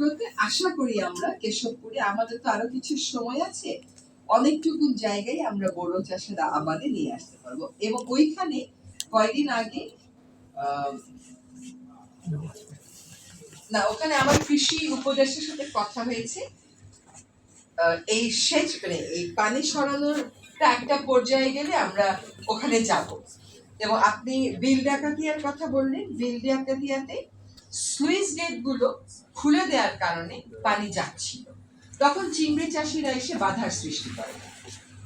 জায়গাগুলোতে আশা করি আমরা কেশবপুরে আমাদের তো আরও কিছু সময় আছে, অনেকটুকু জায়গায় আমরা বড় চাষের আবাদে নিয়ে আসতে পারব। এবং ওইখানে কয়দিন আগে না, ওখানে আমার কৃষি উপদেষ্টার সাথে কথা হয়েছে। এই সেচ মানে এই পানি সরানোর একটা পর্যায়ে গেলে আমরা ওখানে যাব। এবং আপনি বিল ডাকাতিয়ার কথা বললেন, বিল ডাকাতিয়াতে সুইচ গেটগুলো খুলে দেওয়ার কারণে পানি যাচ্ছিল। তখন চিংড়ি চাষিরা এসে বাধার সৃষ্টি করে।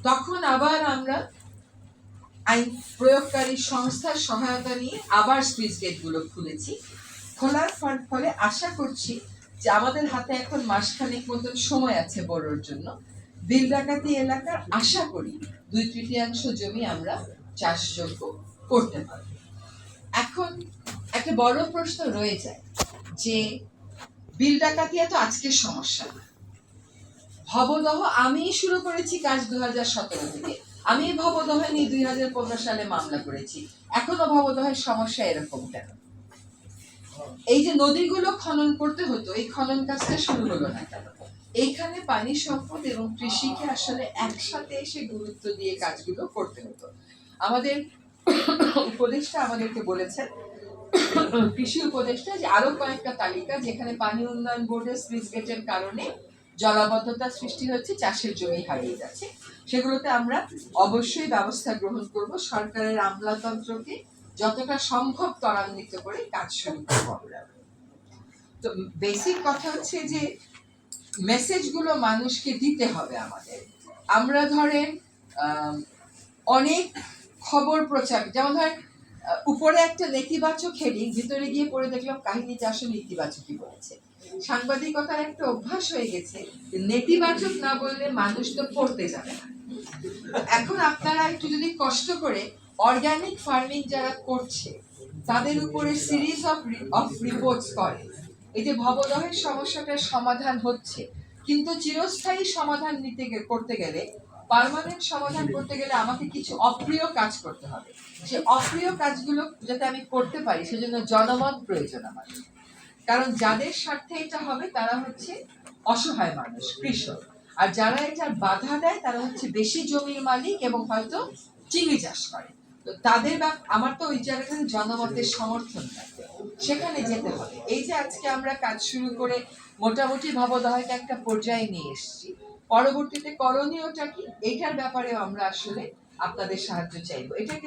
তখন আবার আমরা আইন প্রয়োগকারী সংস্থার সহায়তা নিয়ে আবার সুইচ গেটগুলো খুলেছি। খোলার ফল- ফলে আশা করছি যে আমাদের হাতে এখন মাসখানেক মতন সময় আছে বড়োর জন্য। বিল ডাকাতি এলাকার আশা করি দুই তৃতীয়াংশ জমি আমরা চাষযোগ্য করতে পারব। এখন একটা বড় প্রশ্ন রয়ে যায় যে, বিল ডাকাতিয়া তো আজকের সমস্যা। ভবদহ আমি শুরু করেছি কাজ দু হাজার সতেরো থেকে। আমি ভবদহ নিয়ে দুই হাজার পনেরো সালে মামলা করেছি। এখনও ভবদহের সমস্যা এরকম কেন? এই যে নদীগুলো খনন করতে হতো, এই খনন কাজটা শুরু হলো না কেন? এইখানে পানি সম্পদ এবং কৃষিকে আসলে একসাথে এসে গুরুত্ব দিয়ে কাজগুলো করতে হতো। আমাদের উপদেষ্টা আমাদেরকে বলেছেন কৃষি উপদেষ্টা যে আরও কয়েকটা তালিকা যেখানে পানি উন্নয়ন বোর্ডের স্লুইস গেটের কারণে জলাবদ্ধতা সৃষ্টি হচ্ছে, চাষের জমি হারিয়ে যাচ্ছে। সেগুলোতে আমরা অবশ্যই ব্যবস্থা গ্রহণ করব। সরকারের আমলাতন্ত্রকে যতটা সম্ভব ত্বরান্বিত করে কাজ শুরু করব আমরা। তো বেসিক কথা হচ্ছে যে মেসেজগুলো মানুষকে দিতে হবে আমাদের। আমরা ধরেন অনেক খবর প্রচার, যেমন ধরেন উপরে একটা নেতিবাচক হেডিং ভিতরে গিয়ে পড়ে দেখলাম কাহিনীটা আসলে ইতিবাচকই বলেছে। সাংবাদিকতার একটা অভ্যাস হয়ে গেছে নেতিবাচক না বললে মানুষ তো পড়তে যাবে না। এখন আপনারা একটু যদি কষ্ট করে অর্গানিক ফার্মিং যারা করছে, তাদের উপরে সিরিজ অফ অফ রিপোর্টস করে। এই যে ভবদহের সমস্যাটার সমাধান হচ্ছে, কিন্তু চিরস্থায়ী সমাধান নিতে করতে গেলে পার্মানেন্ট সমাধান করতে গেলে আমাকে কিছু অপ্রিয় কাজ করতে হবে। সেই অপ্রিয় কাজগুলো যাতে আমি করতে পারি সেজন্য জনমত প্রয়োজন আমার। কারণ যাদের স্বার্থে এটা হবে তারা হচ্ছে অসহায় মানুষ কৃষক। আর যারা এটার বাধা দেয় তারা হচ্ছে বেশি জমির মালিক এবং হয়তো চিংড়ি চাষ করে। তো তাদের বা আমার তো ওই জায়গাটাতে জনমতের সমর্থন থাকে সেখানে যেতে হবে। এই যে আজকে আমরা কাজ শুরু করে মোটামুটি ভাবদহয়কে একটা পর্যায়ে নিয়ে এসেছি। পরবর্তীতে করণীয়টা কি? এইটার ব্যাপারেও আমরা আসলে আপনাদের সাহায্য চাইব। এটাকে